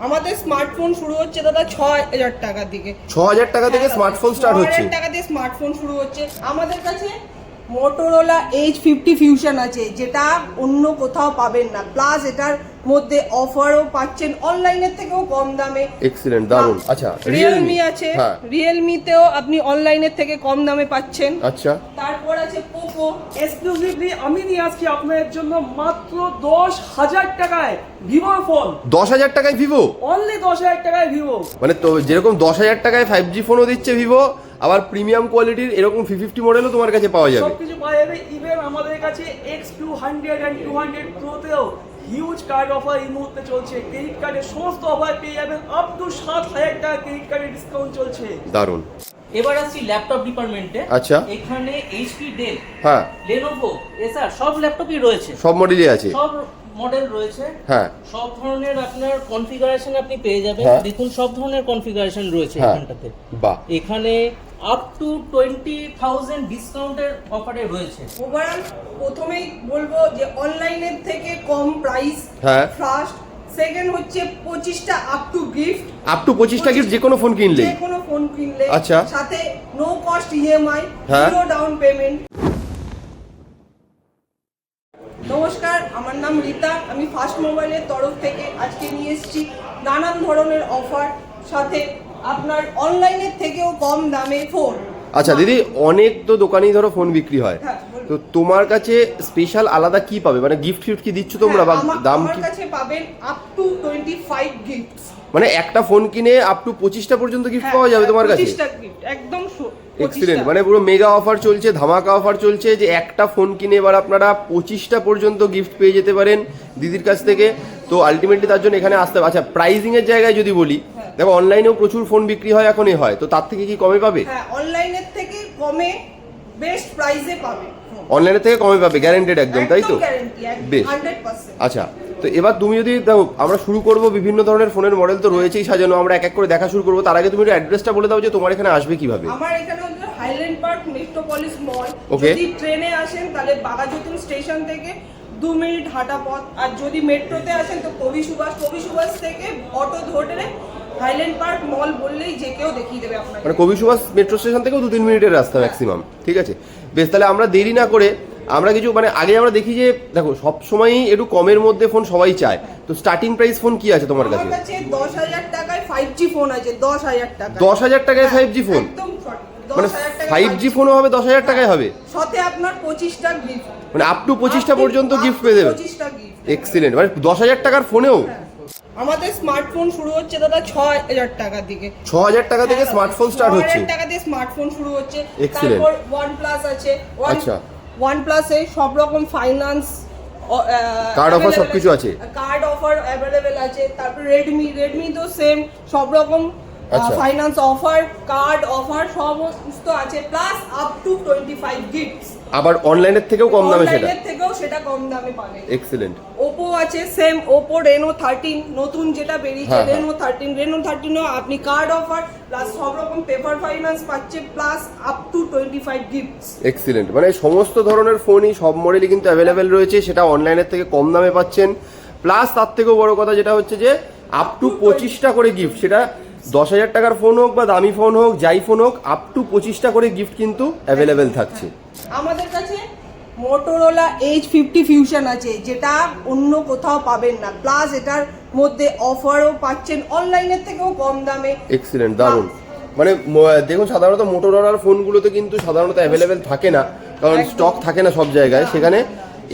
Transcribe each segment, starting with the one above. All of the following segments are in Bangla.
আমাদের স্মার্টফোন শুরু হচ্ছে দাদা ছ হাজার টাকা থেকে। ছ হাজার টাকা থেকে হ্যাঁ, স্মার্টফোন স্টার্ট হচ্ছে। 6000 টাকা দিয়ে স্মার্টফোন শুরু হচ্ছে। আমাদের কাছে মোটোরোলা এইচ ফিফটি ফিউশন আছে যেটা অন্য কোথাও পাবেন না। প্লাস এটার মধ্যে অফারও পাচ্ছেন অনলাইনের থেকেও কম দামে। এক্সিলেন্ট দারুণ আচ্ছা রিয়েলমি আছে। হ্যাঁ। রিয়েলমিতেও আপনি অনলাইনের থেকে কম দামে পাচ্ছেন। আচ্ছা। তারপর আছে পোকো এক্সক্লুসিভলি আমি নিয়ে আসছি আপনাদের জন্য মাত্র দশ হাজার টাকায় ভিভো ফোন দশ হাজার টাকায় ভিভো অনলি দশ হাজার টাকায় ভিভো মানে তো যেরকম দশ হাজার টাকায় ফাইভ জি ফোনও দিচ্ছে ভিভো আবার প্রিমিয়াম কোয়ালিটির এরকম ফি ফিফটি মডেলও তোমার কাছে পাওয়া যাবে। সবকিছু পাওয়া যাবে। ইভেন আমাদের কাছে X two hundred and two hundred প্রোতেও huge card offer এই মুহূর্তে চলছে। ক্রেডিট কার্ডের সমস্ত অফার পেয়ে যাবেন আপ টু সাত হাজার টাকা ক্রেডিট কার্ডের ডিসকাউন্ট চলছে। দারুণ এবার আসছি ল্যাপটপ ডিপার্টমেন্টে আচ্ছা। এখানে এইচপি ডেল হ্যাঁ। লেনোভো এসার সব ল্যাপটপই রয়েছে। সব মডেলই আছে। সব মডেল রয়েছে। হ্যাঁ। সব ধরনের আপনার কনফিগারেশন আপনি পেয়ে যাবেন। হ্যাঁ। দেখুন সব ধরনের কনফিগারেশন রয়েছে হ্যাঁ। এখানটাতে। বাহ। এখানে আপ টু টোয়েন্টি থাউজেন্ড ডিসকাউন্টের অফারে রয়েছে। ওভারঅল প্রথমেই বলব যে অনলাইনের থেকে কম প্রাইস হ্যাঁ। ফার্স্ট সেকেন্ড হচ্ছে পঁচিশটা up to gift up to পঁচিশটা গিফট যে কোনো ফোন কিনলেই। যে কোনো ফোন কিনলে। আচ্ছা। সাথে no cost EMI. Zero down payment নমস্কার আমার নাম রীতা। আমি ফার্স্ট মোবাইলের তরফ থেকে আজকে নিয়ে এসেছি নানান ধরনের অফার সাথে আপনার অনলাইনের থেকেও কম দামে ফোন আচ্ছা দিদি অনেক তো দোকানেই ধরো ফোন বিক্রি হয়। হ্যাঁ, তো তোমার কাছে স্পেশাল আলাদা কি পাবে? মানে গিফট ফিফট কি দিচ্ছ তোমরা বা হ্যাঁ, আমার- দাম কি? কাছে পাবেন up to twenty five gifts মানে একটা ফোন কিনে আপ টু পঁচিশটা পর্যন্ত গিফট পাওয়া যাবে তোমার কাছে? হ্যাঁ, গিফট একদম এক্সিলেন্ট মানে পুরো মেগা অফার চলছে ধামাকা অফার চলছে যে একটা ফোন কিনে এবার আপনারা পঁচিশটা পর্যন্ত গিফট পেয়ে যেতে পারেন দিদির কাছ থেকে। তো আলটিমেটলি তার জন্য এখানে আসতে হবে। আচ্ছা প্রাইজিং এর জায়গায় যদি বলি দেখো অনলাইনেও প্রচুর ফোন বিক্রি হয় এখনই হয়। তো তার থেকে কি কমে পাবে? হ্যাঁ অনলাইনের থেকে কমে বেস্ট প্রাইসে পাবে অনলাইনের থেকে কমে পাবে গ্যারান্টেড একদম তাই তো? বেশ। আচ্ছা তো এবার তুমি যদি দেখো আমরা শুরু করব বিভিন্ন ধরনের ফোনের মডেল তো রয়েছেই সাজানো আমরা এক এক করে দেখা শুরু করব। তার আগে তুমি একটু অ্যাড্রেসটা বলে দাও যে তোমার এখানে আসবে কীভাবে। আমার এখানে হচ্ছে হাইল্যান্ড পার্ক মেট্রোপলিস মল. যদি ট্রেনে আসেন তাহলে বাঘাযতীন স্টেশন থেকে দু মিনিট হাঁটা পথ। আর যদি মেট্রোতে আসেন তো কবি সুভাষ কবি সুভাষ থেকে অটো ধরে হাইল্যান্ড পার্ক মল বললেই যে কেউ দেখিয়ে দেবে আপনাকে। মানে কবি সুভাষ মেট্রো স্টেশন থেকেও দু তিন মিনিটের রাস্তা ম্যাক্সিমাম ঠিক আছে? বেশ তাহলে আমরা দেরি না করে আমরা কিছু মানে আগে আমরা দেখি যে দেখো সব সময়ই একটু কমের মধ্যে ফোন সবাই চায়। তো স্টার্টিং প্রাইস ফোন কি আছে তোমার কাছে? দশ হাজার টাকায় ফাইভ জি ফোন আছে দশ হাজার টাকা দশ হাজার টাকায় ফাইভ জি ফোন মানে ফাইভ জি ফোনও হবে দশ হাজার টাকায় হবে? সাথে আপনার পঁচিশটা গিফট মানে আপ টু পঁচিশটা পর্যন্ত গিফট পেয়ে গিফট এক্সিলেন্ট মানে দশ হাজার টাকার ফোনেও আমাদের স্মার্টফোন শুরু হচ্ছে দাদা ছ হাজার টাকার দিকে ছ হাজার টাকা থেকে স্মার্টফোন স্টার্ট হচ্ছে। টাকা দিয়ে স্মার্টফোন শুরু হচ্ছে। তারপর ওয়ান প্লাস আছে আচ্ছা। ওয়ান প্লাসে সব রকম ফাইন্যান্স Card offer সবকিছু আছে? কার্ড অফার অ্যাভেলেবেল আছে। তারপর রেডমি রেডমি তো সেম সব রকম। ফাইন্যান্স অফার কার্ড অফার সমস্ত আছে। Plus up to twenty five gifts আবার অনলাইনের থেকেও কম দামে সেটা? অনলাইনের থেকেও সেটা কম দামে পাবে। এক্সিলেন্ট ওপো আছে সেম ওপো রেনো থার্টিন নতুন যেটা বেরিয়েছে হ্যাঁ, হ্যাঁ। রেনো থার্টিন রেনো থার্টিনও আপনি কার্ড অফার প্লাস সব রকম পেপার ফাইন্যান্স পাচ্ছে plus up to twenty five gifts excellent মানে সমস্ত ধরনের ফোনই সব মডেলই কিন্তু অ্যাভেলেবেল রয়েছে সেটা অনলাইনের থেকে কম দামে পাচ্ছেন। প্লাস তার থেকেও বড় কথা যেটা হচ্ছে যে আপ টু পঁচিশটা করে গিফট সেটা দশ হাজার টাকার ফোন হোক বা দামি ফোন হোক যাই ফোন হোক আপ টু পঁচিশটা করে গিফট কিন্তু অ্যাভেলেবেল থাকছে। আমাদের কাছে মোটোরোলা এইচ ফিফটি ফিউশন আছে যেটা অন্য কোথাও পাবেন না। প্লাস এটার মধ্যে অফারও পাচ্ছেন অনলাইনের থেকেও কম দামে। এক্সিলেন্ট দারুণ। মানে দেখুন সাধারণত মোটোরোলার ফোনগুলোতে কিন্তু সাধারণত অ্যাভেলেবেল থাকে না কারণ স্টক থাকে না সব জায়গায়। সেখানে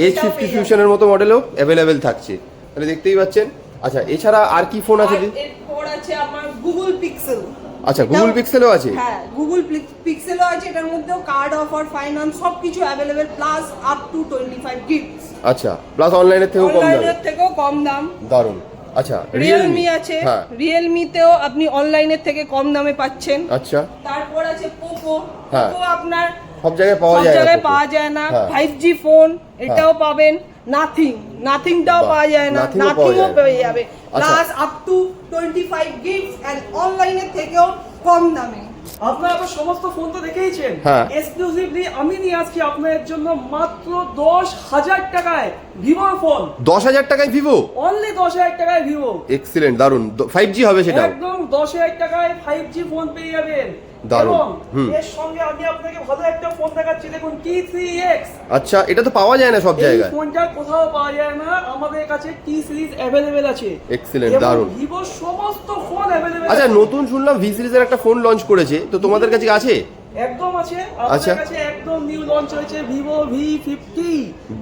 এইচ ফিফটি ফিউশনের মতো মডেলও অ্যাভেলেবেল থাকছে। তাহলে দেখতেই পাচ্ছেন। আচ্ছা এছাড়া আর কি ফোন আছে এরপর আছে আমার গুগল পিক্সেল আচ্ছা গুগল পিক্সেলও আছে? হ্যাঁ গুগল পিক্সেলও আছে এটার মধ্যেও কার্ড অফার ফাইন্যান্স সব কিছু available plus up to twenty five gifts আচ্ছা প্লাস অনলাইনের থেকেও কম দামে। থেকেও কম দাম। দারুণ আচ্ছা রিয়েলমি আছে। হ্যাঁ। রিয়েলমিতেও আপনি অনলাইনের থেকে কম দামে পাচ্ছেন। আচ্ছা। তারপর আছে পোকো হ্যাঁ। পোকো আপনার সব জায়গায় পাওয়া যায় না জায়গায় পাওয়া যায় না। হ্যাঁ। ফাইভ জি ফোন এটাও পাবেন। নাথিং নাথিংটাও পাওয়া যায় না নাথিংও পেয়ে যাবে। Plus up to twenty five gift and অনলাইনের থেকেও কম দামে। আপনারা তো সমস্ত ফোন তো দেখেইছেন। হ্যাঁ। এক্সক্লুসিভলি আমি নিয়ে আসছি আপনাদের জন্য মাত্র দশ হাজার টাকায় ভিভোর ফোন দশ হাজার টাকায় ভিভো অনলি দশ হাজার টাকায় ভিভো এক্সিলেন্ট দারুণ ফাইভ জি হবে সেটাও। একদম দশ হাজার টাকায় ফাইভ জি ফোন পেয়ে যাবেন। দারুণ। হুম। এর সঙ্গে আমি আপনাকে ভালো একটা ফোন দেখাচ্ছি। দেখুন টি থ্রি এক্স আচ্ছা এটা তো পাওয়া যায় না সব জায়গায়। ফোনটা কোথাও পাওয়া যায় না। আমাদের কাছে টি সিরিজ অ্যাভেলেবেল আছে। এক্সিলেন্ট দারুণ। ভিভোর সমস্ত ফোন অ্যাভেলেবেল আচ্ছা নতুন শুনলাম ভি সিরিজের একটা ফোন লঞ্চ করেছে। তো তোমাদের কাছে আছে? একদম আছে আচ্ছা। কাছে একদম নিউ লঞ্চ হয়েছে ভিভো ভি ফিফটি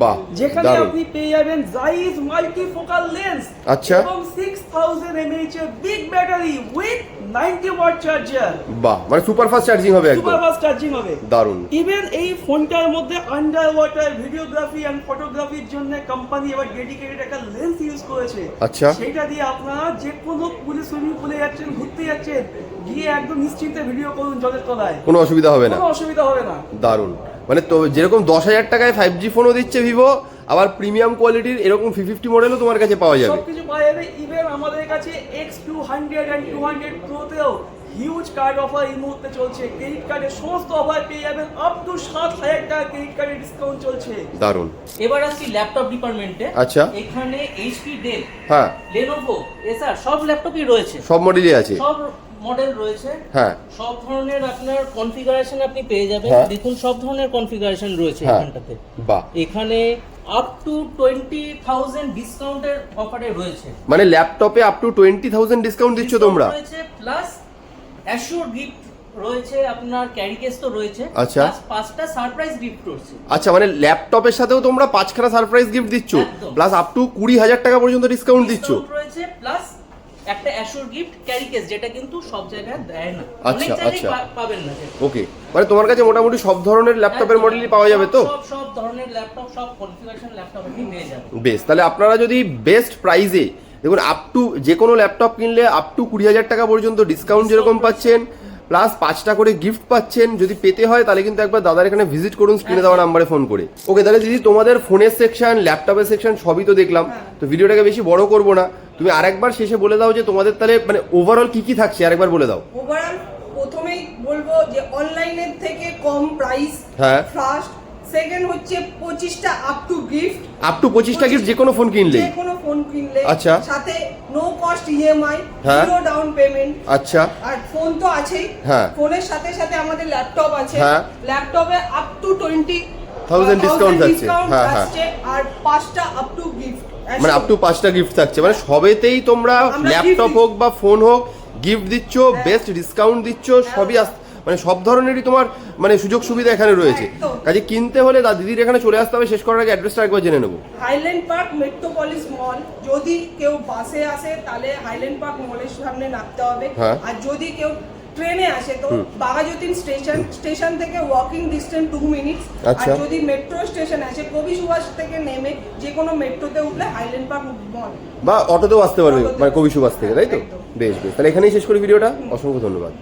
বাহ যেখানে আপনি পেয়ে যাবেন জাইজ মাল্টি ফোকাল লেন্স আচ্ছা। এবং সিক্স থাউজেন্ড এমএইচ এর big battery with ninety watt charger বাহ মানে সুপার ফাস্ট চার্জিং হবে একদম। সুপার ফাস্ট চার্জিং হবে। দারুণ ইভেন এই ফোনটার মধ্যে আন্ডার ওয়াটার ভিডিওগ্রাফি এন্ড ফটোগ্রাফির জন্য কোম্পানি এবার ডেডিকেটেড একটা লেন্স ইউজ করেছে। আচ্ছা। সেটা দিয়ে আপনারা যে কোনো পুলে সুইমিং পুলে যাচ্ছেন ঘুরতে যাচ্ছেন গিয়ে একদম নিশ্চিন্তে ভিডিও করুন জলের তলায়। কোনো অসুবিধা হবে না। অসুবিধা হবে না। দারুণ মানে তো যেরকম দশ হাজার টাকায় ফাইভ জি ফোনও দিচ্ছে ভিভো আবার প্রিমিয়াম কোয়ালিটির এরকম ফি ফিফটি মডেলও তোমার কাছে পাওয়া যাবে। সবকিছু পাওয়া যাবে। ইভেন আমাদের কাছে X two hundred and two hundred প্রোতেও huge card offer এই মুহূর্তে চলছে। ক্রেডিট কার্ডের সমস্ত অফার পেয়ে যাবেন আপ টু সাত হাজার টাকা ক্রেডিট কার্ডের ডিসকাউন্ট চলছে। দারুণ এবার আসছি ল্যাপটপ ডিপার্টমেন্টে আচ্ছা। এখানে এইচপি ডেল হ্যাঁ। লেনোভো এসার সব ল্যাপটপই রয়েছে। সব মডেলই আছে। সব মডেল রয়েছে। হ্যাঁ। সব ধরনের আপনার কনফিগারেশন আপনি পেয়ে যাবেন। হ্যাঁ। দেখুন সব ধরনের কনফিগারেশন রয়েছে হ্যাঁ। এখানটাতে। বাহ। এখানে আপ টু টোয়েন্টি থাউজেন্ড ডিসকাউন্টের অফারে রয়েছে। মানে ল্যাপটপে up to twenty thousand discount দিচ্ছ তোমরা? রয়েছে প্লাস অ্যাশোর গিফট রয়েছে আপনার ক্যারি কেস তো রয়েছে আচ্ছা। পাঁচটা সারপ্রাইজ গিফট রয়েছে। আচ্ছা মানে ল্যাপটপের সাথেও তোমরা পাঁচখানা সারপ্রাইজ গিফট দিচ্ছ প্লাস আপ টু কুড়ি হাজার টাকা পর্যন্ত ডিসকাউন্ট দিচ্ছ। রয়েছে প্লাস একটা অ্যাশোর গিফট ক্যারি কেস যেটা কিন্তু সব জায়গায় দেয় না। আচ্ছা, আচ্ছা। পাবেন না ওকে মানে তোমার কাছে মোটামুটি সব ধরনের ল্যাপটপের মডেলই পাওয়া যাবে তো? সব সব ধরনের ল্যাপটপ সব কনফিগারেশন ল্যাপটপ আপনি পেয়ে যাবেন। বেশ তাহলে আপনারা যদি বেস্ট প্রাইজে দেখুন আপ টু যে কোনো ল্যাপটপ কিনলে আপ টু কুড়ি হাজার টাকা পর্যন্ত ডিসকাউন্ট যেরকম পাচ্ছেন প্লাস পাঁচটা করে গিফট পাচ্ছেন যদি পেতে হয় তাহলে কিন্তু একবার দাদার এখানে ভিজিট করুন স্ক্রিনে দেওয়া নাম্বারে ফোন করে। ওকে তাহলে দিদি তোমাদের ফোনের সেকশন ল্যাপটপের সেকশন সবই তো দেখলাম। তো ভিডিওটাকে বেশি বড় করব না। তুমি আরেকবার শেষে বলে দাও যে তোমাদের তাহলে মানে ওভারঅল কি কি থাকছে আরেকবার বলে দাও। ওভারঅল প্রথমেই বলব যে অনলাইনের থেকে কম প্রাইস হ্যাঁ। ফার্স্ট সেকেন্ড হচ্ছে পঁচিশটা up to gift up to পঁচিশটা গিফট যে কোনো ফোন কিনলেই। যে কোনো ফোন কিনলে আচ্ছা। সাথে নো কস্ট ইএমআই হ্যাঁ। জিরো ডাউন পেমেন্ট আচ্ছা। আর ফোন তো আছেই। হ্যাঁ। ফোনের সাথে সাথে আমাদের ল্যাপটপ আছে। হ্যাঁ। ল্যাপটপে আপ টু discount থাকছে। হ্যাঁ, হ্যাঁ। আর পাঁচটা আপ টু গিফট মানে আপ টু পাঁচটা গিফট থাকছে। মানে সবেতেই তোমরা ল্যাপটপ হোক বা ফোন হোক গিফট দিচ্ছ বেস্ট ডিসকাউন্ট দিচ্ছ সবই আস- মানে সব ধরনেরই তোমার মানে সুযোগ সুবিধা এখানে রয়েছে। কাজে কিনতে হলে দিদির এখানে চলে আসতে হবে শেষ করার আগে অ্যাড্রেসটা একবার জেনে নেব। হাইল্যান্ড পার্ক মেট্রোপলিস মল যদি কেউ বাসে আসে তাহলে হাইল্যান্ড পার্ক মলের সামনে নামতে হবে। হ্যাঁ। আর যদি কেউ ট্রেনে আসে তো বাঘাযতীন স্টেশন স্টেশন থেকে ওয়াকিং ডিস্টেন্স টু মিনিটস আর আচ্ছা। যদি মেট্রো স্টেশন আসে কবি সুভাষ থেকে নেমে যে কোনো মেট্রোতে উঠলে হাইল্যান্ড পার্ক মল বা অটোতেও আসতে পারবে মানে কবি সুভাষ থেকে তাই তো? বেশ বেশ। তাহলে এখানেই শেষ করি ভিডিওটা। অসংখ্য ধন্যবাদ।